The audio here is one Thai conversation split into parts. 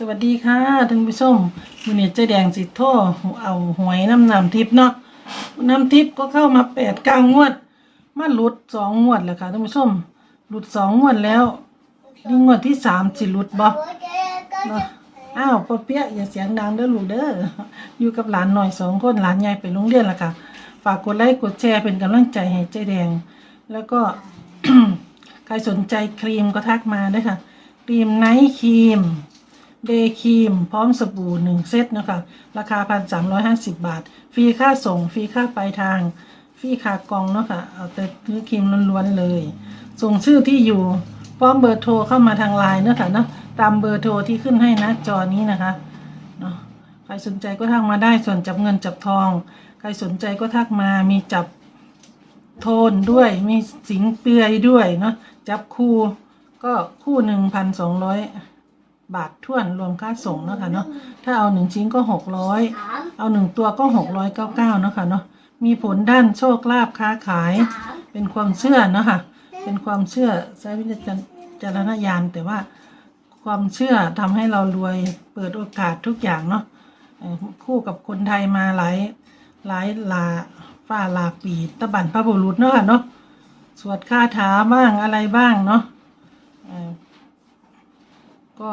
สวัสดีค่ะท่านผู้ชมวันนี้เจ๊แดงสิโทเอาหวยน้ำน้ำทิพย์เนาะน้ำทิพย์ก็เข้ามาแปดเก้างวด มาหลุดสองงวดแล้วค่ะท่านผู้ชมหลุดสองงวดแล้วนี่งวดที่สามสิหลุดบ่เนาะอ้าวปอเปี๊ยะอย่าเสียงดังเด้อลูกเด้ออยู่กับหลานหน่อยสองคนหลานใหญ่ไปโรงเรียนแล้วค่ะ ฝากกดไลค์กดแชร์เป็นกำลังใจให้เจ๊แดง แล้วก็ใครสนใจครีมก็ทักมาด้วยค่ะครีมไนท์ครีม เดย์ครีม พร้อมสบู่หนึ่งเซตนะคะราคาพันสามร้อยห้าสิบบาท ฟรีค่าส่ง ฟรีค่าปลายทาง ฟรีค่ากองเนาะค่ะเอาแต่ซื้อครีมล้วนๆเลย ส่งชื่อที่อยู่ พร้อมเบอร์โทรเข้ามาทางไลน์เนาะค่ะเนาะตามเบอร์โทรที่ขึ้นให้นะจอนี้นะคะเนาะใครสนใจก็ทักมาได้ส่วนจับเงินจับทอง ใครสนใจก็ทักมามีจับโทนด้วยมีสิงเปลือยด้วยเนาะจับคู่ก็คู่หนึ่งพันสองร้อย บาทท่วนรวมค่าส่งเนาะค่ะเนาะถ้าเอาหนึ่งชิ้นก็หกร้อยเอาหนึ่งตัวก็หกร้อยเก้าเก้าเนาะค่ะเนาะมีผลด้านโชคลาภค้าขาย เป็นความเชื่อเนาะค่ะเป็นความเชื่อใช้วิจารณญาณแต่ว่าความเชื่อทำให้เรารวยเปิดโอกาสทุกอย่างเนาะคู่กับคนไทยมาหลายหลายลาฝ้าลาปีตะบันพระบุรุษเนาะค่ะเนาะสวดคาถาบ้างอะไรบ้างเนาะ ก็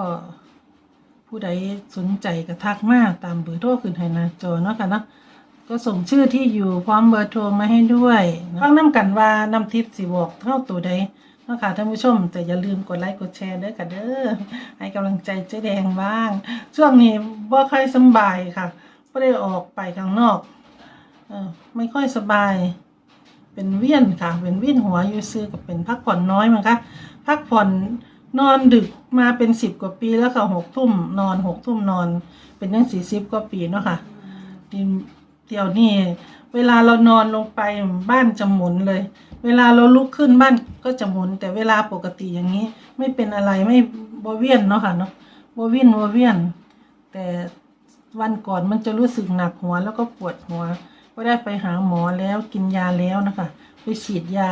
ผู้ใดสนใจก็ทักมาตามเบอร์โทรขึ้นให้หนาจอเนาะค่ะเนาะก็ส่งชื่อที่อยู่พร้อมเบอร์โทรมาให้ด้วยฟังน้ำกันว่าน้ำทิพย์สิบอกเท่าตัวใดเนาะค่ะท่านผู้ชมแต่อย่าลืมกดไลค์กดแชร์เด้อค่ะเด้อให้กำลังใจเจ๊แดงบ้าง ช่วงนี้บ่ค่อยสบายค่ะไม่ได้ออกไปข้างนอกเออไม่ค่อยสบาย เป็นเวียนค่ะ เป็นเวียนหัวอยู่ซื้อกับเป็นพักผ่อนน้อยมั้งคะพักผ่อน นอนดึกมาเป็นสิบกว่าปีแล้วค่ะหกทุ่มนอนหกทุ่มนอน เป็นตั้งสี่สิบกว่าปีเนาะค่ะเดี๋ยวนี้เวลาเรานอนลงไปบ้านจะหมุนเลย เวลาเราลุกขึ้นบ้านก็จะหมุน แต่เวลาปกติอย่างนี้ ไม่เป็นอะไรไม่บวเวียนเนาะค่ะเนาะบวเวียนบวเวียน แต่วันก่อนมันจะรู้สึกหนักหัวแล้วก็ปวดหัว ก็ได้ไปหาหมอแล้วกินยาแล้วนะคะ ไปฉีดยา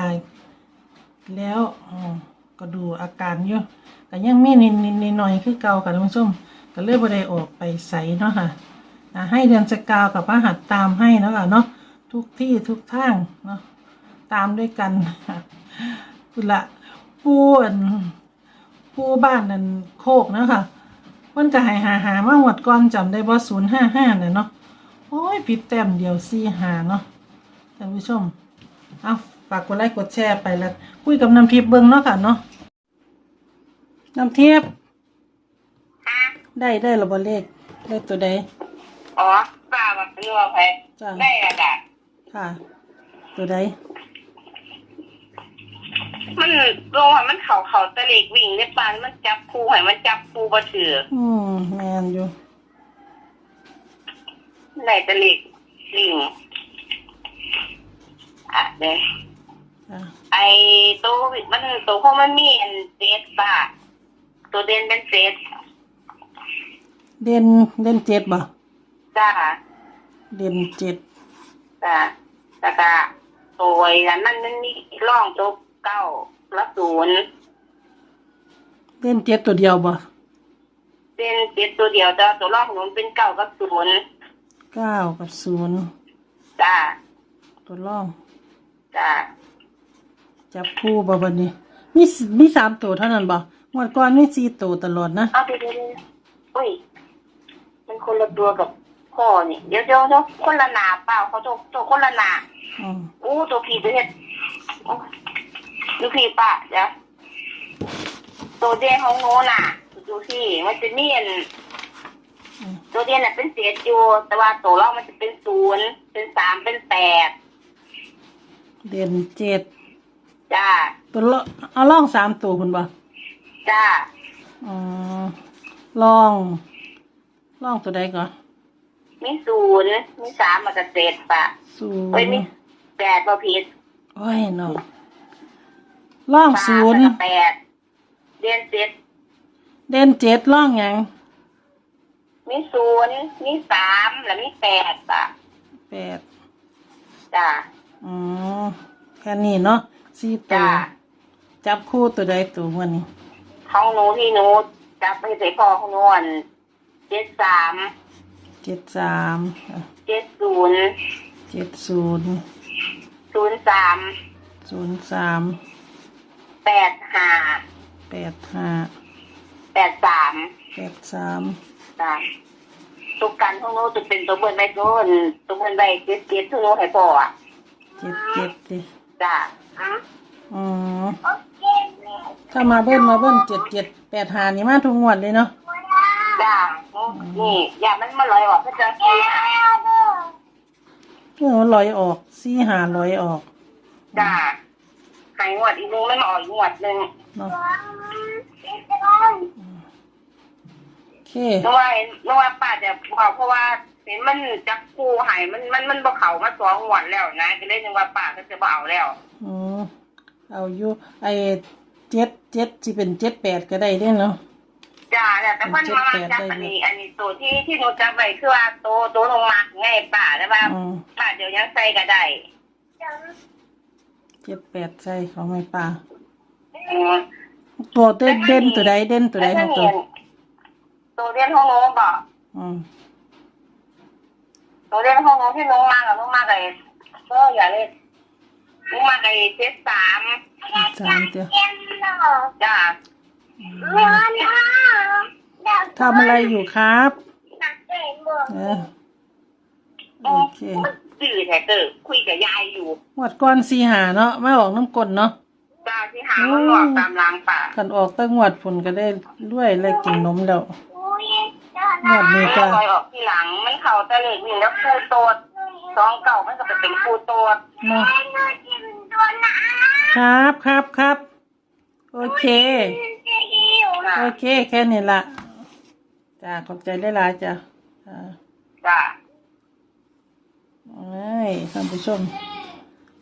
แล้วอ๋อ ก็ดูอาการอยู่ก็ยังมีนิดนิดนิดหน่อยคือเก่าค่ะท่านผู้ชมก็เลยบ่ได้ออกไปใสเนาะค่ะให้เดือนสกาวกับพระหัตตามให้เนาะค่ะเนาะทุกที่ทุกทางเนาะตามด้วยกันคุณละปูอันปูบ้านนั่นโคกเนาะค่ะมันก็หายหาหามาหมดก่อนจำได้บ่ศูนย์ห้าห้าเนี่ยเนาะโอ้ยผิดแต้มเดียวสี่หาเนาะท่านผู้ชมเอาากกดไลค์กดแชร์ไปแล้ว คุยกับน้ำทิพย์เบิ้งเนาะค่ะเนาะน้ำทิพย์ได้ได้หรือบ่เลขได้ตัวใดอ๋อป้ามาเป็นว่าไปจ้ะได้อะจ้ะค่ะ ตัวใดมันลงว่ามันเขาเขาตะเล็กวิ่งในปานมันจับคูให้มันจับคูบ่ถืออืมแมนอยู่ไหนตะเล็กวิ่งอะเด้อะ ไอ้ตัวมันตัวของมันมีอันเซตป้าตัวเด่นเป็นเซตเด่นเด่นเจ็ดบ่จ้าเด่นเจ็ดจ้าแล้วก็ตัวไอ้นั้นมันมันมีร่องตัวเก้าและศูนย์เด่นเจ็ดตัวเดียวบ่เป็นเจ็ดตัวเดียวแต่ว่าตัวร่องของมันเป็นเก้ากับศูนย์เก้ากับศูนย์จ้าตัวล่องจ้า จับคู่บ่บัดนี้มีสมีสามตัวเท่านั้นบ่งวดก่อนมีสี่ตัวตลอดนะเอาเดี๋ยวเดี๋ยวเดี๋ยวอุ้ย มันคนละตัวกับพ่อนี่ เดี๋ยวเดี๋ยวเดี๋ยวคนละหนาเปล่าเขาตัวตัวคนละหนาอืมอู้ตัวผีตัวเห็ดโอ้ดูผีป่ะเดี๋ยวตัวเดียนของโน้น่ะดูพี่มันจะเนียนอืมตัวเดียนน่ะเป็นเศษอยู่ แต่ว่าตัวเรามันจะเป็นศูนย์เป็นสามเป็นแปด เด่นเจ็ด จ้าตัวละเอาล่องสามตัวคุณบ่จ้าอ๋อล่องล่องตัวใดก่อนมีศูนย์มีสามมันจะเศษป่ะศูเอ้ยนมีย์แปดบ่ผิดโอ้ยเนาะล่องสามศูนย์แล้วก็แปดเรียนเจ็ดเด่นเจ็ดล่องหยังมีศูนย์มีสามแล้วมีแปดป่ะแปดจ้าอ๋อแค่นี้เนาะ สี่ตัวจ้าจับคู่ตัวใดตัววันนี้ห้องหนูที่หนูจับไปใส่พ่อของหนูอันจ็ดสามเจ็ดสามเจ็ดศูนย์เจ็ดศูนย์ศูนย์สามศูนย์สามแปดห้าแปดห้าแปดสามแปดสามจ้ะตุกกันทุกโน้ตจะเป็นตัวเบิร์นใบโน้นตัวเบิร์นใบเจ็ดเจ็ดทุกโน้ตให้พ่ออะเจ็ดเจ็ดดิ จ้ะอืมถ้ามาเบิ้ลมาเบิ้ลเจ็ดเจ็ดแปดหานี่มาทุกงวดเลยเนาะจ้ะนี่อย่ามันมาลอยออกก็จะเสียเออลอยออกสี่หาลอยออกจ้ะหายงวดอีกนึงไม่มาออกอีกงวดหนึ่งเนาะโอเคนึกว่านึกว่าป้าจะบอกเพราะว่าเห็ นมันจักคูหายมันมันมันบ่เขามาสองงวดแล้วนะก็เลยนึกว่าป้าก็จะบ่เอาแล้วอืมเอาอยู่ไอเจ็ดเจ็ดสิเป็นเจ็ดแปดก็ได้เด้เนาะจ้าแต่เพิ่นมามาจับอันนี้ อันนี้ตัวที่ที่หนูจับไว้คือว่าโตโตลงมาไงป้าแต่ว่าอืมป้าเดี๋ยวยังใส่ก็ได้เจ็ดแปดใช่ของไม่ปลาอืมตัวเด่นเด่นตัวใดเด่นตัวใดของตัวตัวเรียนห้องโน้บอกอืม ตัวเรียนห้องโน้ที่น้องมากับน้องมากับก็อย่าเล่นน้องมากับเจ็ดสามสามเดียวจ้าทำอะไรอยู่ครับเออโอเคสื่อแต่เกิดคุยกับยายอยู่หมดก้อนสีหาเนาะไม่ออกน้ำกลนเนาะจ้าที่หามันหลอกตามรางป่ากันออกตั้งหวดผลก็ได้ด้วยเลยกินนมแล้ว หวดนี้มันก็ลอยออกที่หลังมันเข่าตะเล็กนี่แล้วคูโตดสองเก่ามันก็ไปเป็นคูโตดเนาะครับครับครับ โอเคจ้าโอเคแค่นี้ละจ้าขอบใจได้หลายๆจ้ะอ่า จ้าเอ้ยท่านผู้ชม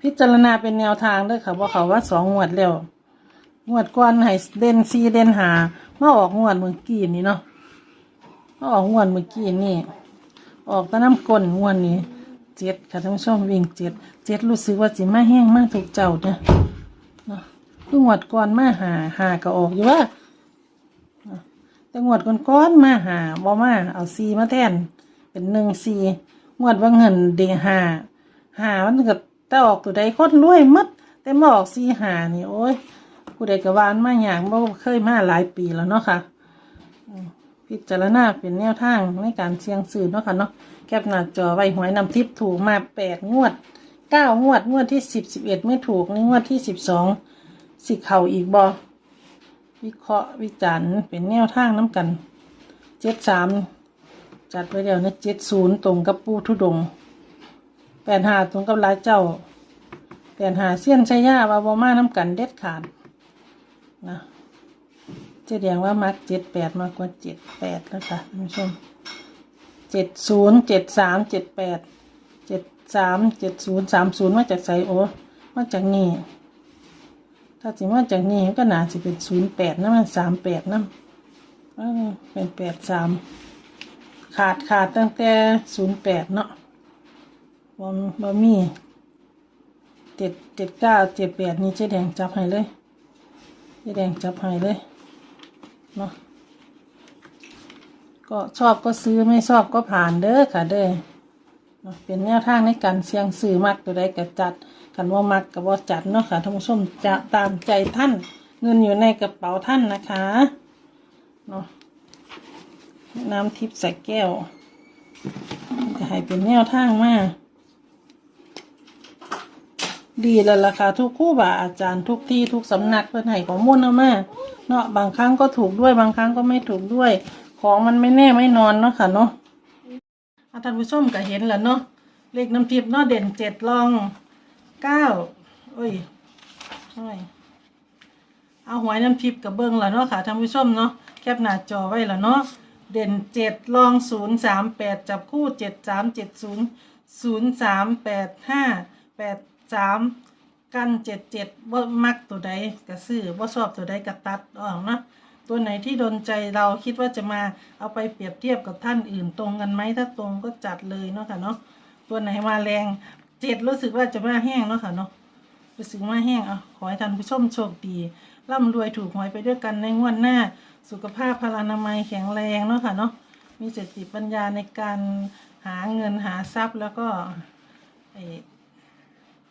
พิจารณาเป็นแนวทางเด้วยค่ะว่าเขาว่าสองงวดแล้วงวดก่อนให้เด่นซีเด่นหามาออกงวดเมื่อกี้นี่เนาะมา ออกงวดเมื่อกี้นี่ ออกตะน้ำก้นงวดนี้เจ็ดค่ะท่านผู้ชมวิ่งเจ็ดเจ็ดรู้สึกว่าจิมาแห้งมากถูกเจ้าเนี่ยเนาะคืองวดก่อนมาหาหาก็ออกอยู่ว่าแต่งวดก้อนมาหาบ่มาเอาซีมาแทน เป็นหนึ่งซีงวดว่าเงินเดหาหามันก็แต่ออกตัวใดคนรวยมัดแต่มาออกซีหานี่โอ้ยผู้ใดกะวานมาอย่างบ่เคยมาหลายปีแล้วเนาะค่ะ พิจารณาเป็นแนวทางในการเสี่ยงซื้อเนาะค่ะเนาะแคปหน้าจอไว้หวยนำทิพย์ถูกมาแปดงวดเก้างวดงวดที่สิบสิบเอ็ดไม่ถูกนี่งวดที่สิบสองสิเข่าอีกบอวิเคราะห์วิจารณ์เป็นแนวทางน้ำกันเจ็ดสามจัดไว้เดียวนะเจ็ดศูนย์ตรงกับปูทุดงแปดหาตรงกับลายเจ้าแปดหาเสี้ยนชัยยาวาบอมาน้ำกันเด็ดขาดนะ เจะแดงว่ามักเจ็ดแปดมากกว่าเจ็ดแปดแล้วค่ะท่านผู้ชมเจ็ดศูนย์เจ็ดสามเจ็ดแปดเจ็ดสามเจ็ดศูนย์สามศูนย์มาจากไซโอมาจากนี่ถ้าสิมาจากนี้มันก็น่าสิเป็นศูนย์แปดนะมันสามแปดนะเออเป็นแปดสามขาดขาดตั้งแต่ศูนย์แปดเนาะบ่บ่มีเจ็ดเจ็ดเก้าเจ็ดแปดนี่เจ๊แดงจับให้เลยเจ๊แดงจับให้เลย เนาะก็ชอบก็ซื้อไม่ชอบก็ผ่านเด้อค่ะเด้อเนาะเป็นแนวทางในการเสี่ยงซื้อมักตัวใดก็จัดกันว่ามักกับว่าจัดเนาะค่ะท่านผู้ชมจะตามใจท่านเงินอยู่ในกระเป๋าท่านนะคะเนาะน้ำทิพย์ใส่แก้วจะให้เป็นแนวทางมาก ดีแล้วล่ะค่ะทุกคู่บาอาจารย์ทุกที่ทุกสำนักเพื่อนให้ข้อมูลเอามาเนาะบางครั้งก็ถูกด้วยบางครั้งก็ไม่ถูกด้วย ของมันไม่แน่ไม่นอนเนาะค่ะเนาะอะท่านผู้ชมก็เห็นแล้วเนาะเลขน้ำทิพย์เนาะเด่นเจ็ดรองเก้าโอ้ยเอาหวยน้ำทิพย์กับเบิ้งแล้วเนาะค่ะท่านผู้ชมเนาะแคปหน้าจอไว้แล้วเนาะเด่นเจ็ดรองศูนย์สามแปดจับคู่เจ็ดสามเจ็ดศูนย์ศูนย์สามแปดห้าแปด สามกันเจ็ดเจ็ดว่ามักตัวใดก็ซื้อว่าชอบตัวใดก็ตัดออกเนาะตัวไหนที่โดนใจเราคิดว่าจะมาเอาไปเปรียบเทียบกับท่านอื่นตรงกันไหมถ้าตรงก็จัดเลยเนาะค่ะเนาะตัวไหนมาแรงเจ็ดรู้สึกว่าจะมาแห้งเนาะค่ะเนาะรู้สึกมาแห้งอะขอให้ท่านผู้ชมโชคดีร่ำรวยถูกหวยไปด้วยกันในงวดหน้า สุขภาพพลานามัยแข็งแรงเนาะค่ะเนาะมีสติปัญญาในการหาเงินหาทรัพย์แล้วก็ไอ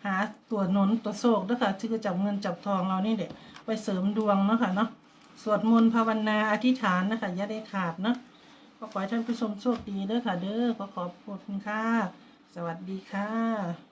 หาตัวหนนตัวโศกด้วยค่ะที่จะจับเงินจับทองเรานี่เด็กไปเสริมดวงเนาะค่ะเนาะสวดมนต์ภาวนาอธิษฐานนะคะอย่าได้ขาดเนาะก็ขอให้ท่านผู้ชมโชคดีเด้อค่ะ เด้อขอขอบคุณค่ะ สวัสดีค่ะ